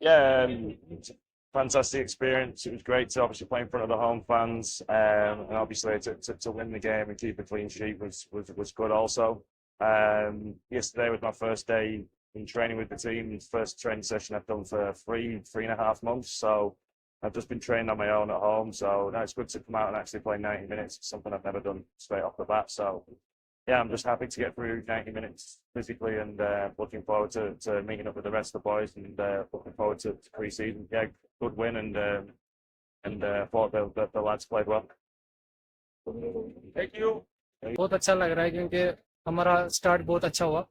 Yeah, um, fantastic experience. It was great to obviously play in front of the home fans, um, and obviously to, to, to win the game and keep a clean sheet was was, was good also. Um, yesterday was my first day in training with the team. First training session I've done for three three and a half months. So I've just been training on my own at home. So no, it's good to come out and actually play 90 minutes. It's something I've never done straight off the bat. So yeah, I'm just happy to get through 90 minutes physically and uh, looking forward to, to meeting up with the rest of the boys and uh, looking forward to, to pre-season. Yeah, good win and um, and uh, thought the, the, the lads played well. Thank you. बहुत अच्छा लग रहा है क्योंकि हमारा start बहुत अच्छा हुआ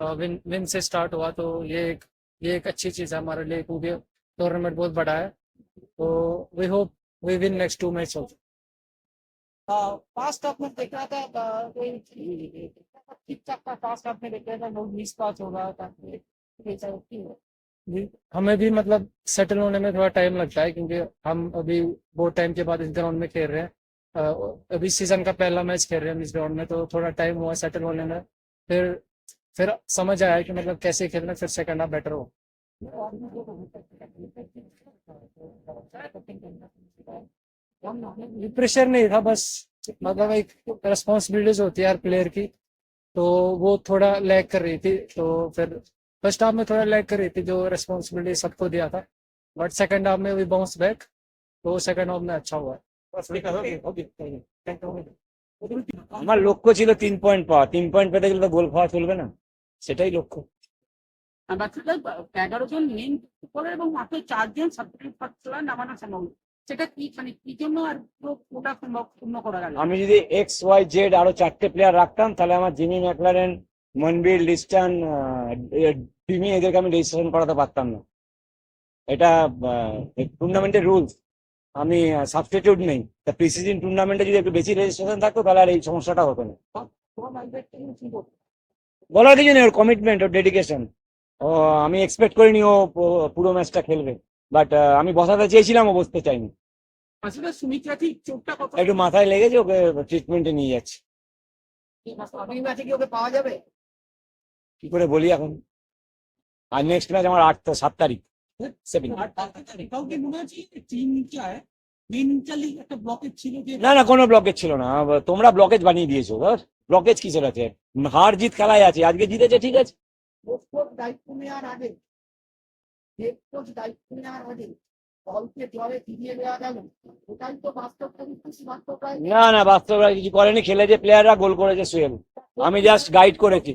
अ, विन विन से स्टार्ट हुआ तो ये एक ये एक अच्छी चीज़ है हमारे लिए क्योंकि टूर्नामेंट बहुत बड़ा है तो we hope we win next two match also fast में देख रहा था ठीक ठाक का फास्ट में देख रहा था बहुत मिस पास हो रहा था है हमें भी मतलब सेटल होने में थोड़ा टाइम लगता है क्योंकि हम अभी बहुत टाइम के बाद इस ग्राउंड में खेल रहे हैं। अभी सीज़न का पहला मैच खेल रहे हैं इस ग्राउंड में तो थोड़ा टाइम हुआ सेटल होने में। फिर फिर समझ आया कि मतलब कैसे खेलना फिर से करना बेटर हो प्रेशर नहीं था बस मतलब एक रिस्पॉन्सिबिलिटीज होती है हर प्लेयर की तो वो थोड़ा लैग कर रही थी तो फिर फर्स्ट हाफ में थोड़ा लैग कर रही थी जो रिस्पॉन्सिबिलिटी सबको दिया था बट सेकंड हाफ में वी बाउंस बैक तो सेकंड हाफ में अच्छा हुआ আমার লক্ষ্য ছিল তিন পয়েন্ট পাওয়া তিন পয়েন্ট পেতে গেলে তো গোল খাওয়া চলবে না সেটাই লক্ষ্য আর বাচ্চাদের এগারো জন মেন করে এবং মাত্র চারজন সাবস্টিটিউট খেলায় নামানো সম্ভব সেটা কি মানে কি জন্য আর পুরো পূর্ণ করা গেল? আমি যদি এক্স ওয়াই জেড আরও চারটে প্লেয়ার রাখতাম তাহলে আমার Jimmy McLaren Manvir Liston Timmy এদেরকে আমি রেজিস্ট্রেশন করাতে পারতাম না। এটা টুর্নামেন্টের রুলস আমি সাবস্টিটিউট নেই। তা প্রিসিজন টুর্নামেন্টে যদি একটু বেশি রেজিস্ট্রেশন থাকতো তাহলে আর এই সমস্যাটা হতো না। বলার কিছু নেই ওর কমিটমেন্ট ওর ডেডিকেশন ও আমি এক্সপেক্ট করিনি ও পুরো ম্যাচটা খেলবে। বাট আমি বসাতে চেয়েছিলাম ও বসতে চাইনি আসলে সুমিত্রা ঠিক চোটটা কত একটু মাথায় লেগেছে ওকে ট্রিটমেন্টে নিয়ে যাচ্ছে। আগামী ম্যাচে কি ওকে পাওয়া যাবে? কি করে বলি এখন? আর নেক্সট ম্যাচ আমার আট সাত তারিখ। সেভেন আর কাউকে মনে হচ্ছে টিমটায় মেন্টালি একটা ব্লকেজ ছিল যে না না কোনো ব্লকেজ ছিল না। তোমরা ব্লকেজ বানিয়ে দিয়েছ ব্লকেজ কিসের আছে? হার জিত খেলায় আছে আজকে জিতেছে ঠিক আছে কোচ দায়িত্ব নেওয়ার আগে হেড কোচ দায়িত্ব নেওয়ার আগে দলকে জলে ফিরিয়ে দেওয়া গেল। ওটাই তো বাস্তব পরিস্থিতি বাস্তব প্রায় না না বাস্তবে কিছু করেনি। খেলেছে প্লেয়াররা গোল করেছে সুয়েল আমি জাস্ট গাইড করেছি।